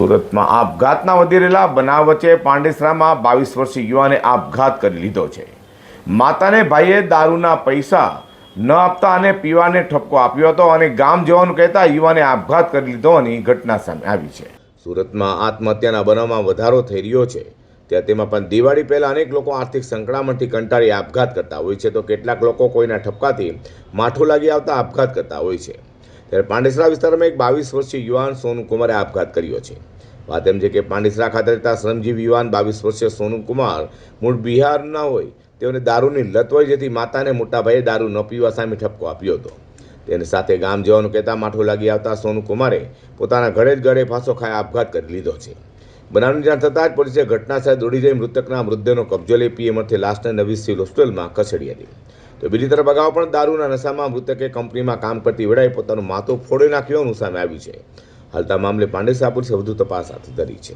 સુરતમાં આપઘાતના વધી રહેલા બનાવ વચ્ચે પાંડેસરામાં બાવીસ વર્ષીય યુવાને આપઘાત કરી લીધો છે. માતાને ભાઈએ દારૂના પૈસા ન આપતા અને પીવાને ઠપકો આપ્યો હતો અને ગામ જવાનું કહેતા યુવાને આપઘાત કરી લીધો હોવાની ઘટના સામે આવી છે. સુરતમાં આત્મહત્યાના બનાવમાં વધારો થઈ રહ્યો છે. ત્યાં તેમાં પણ દિવાળી પહેલાં અનેક લોકો આર્થિક સંકળામણથી કંટાળી આપઘાત કરતા હોય છે તો કેટલાક લોકો કોઈના ઠપકાથી માઠું લાગી આવતા આપઘાત કરતા હોય છે. ત્યારે પાંડેસરા વિસ્તારમાં એક બાવીસ વર્ષીય યુવાન સોનુ કુમારે આપઘાત કર્યો છે. વાત એમ છે કે પાંડિસરા ખાતે રહેતા શ્રમજીવી યુવાન બાવીસ વર્ષીય સોનુકુમાર મૂળ બિહારના હોય, તેઓને દારૂની લત હોય, જેથી માતાને મોટાભાઈએ દારૂ ન પીવા સામે ઠપકો આપ્યો હતો. તેની સાથે ગામ જવાનું કહેતા માઠું લાગી આવતા સોનુકુમારે પોતાના ઘરે જ ઘરે ફાંસો ખાઈ આપઘાત કરી લીધો છે. બનાવની જાણ થતાં જ પોલીસે સાથે દોડી જઈ મૃતકના મૃતદેહનો કબજો લઈ પીએમથી લાશને નવી સિવિલ હોસ્પિટલમાં ખસેડી હતી. તો બીજી તરફ અગાઉ પણ દારૂના નશામાં મૃતકે કંપનીમાં કામ કરતી વેળાએ પોતાનું માથું ફોડી નાખ્યું હોવાનું સામે આવ્યું છે. હાલતા મામલે પાંડેસરા પોલીસે વધુ તપાસ હાથ ધરી છે.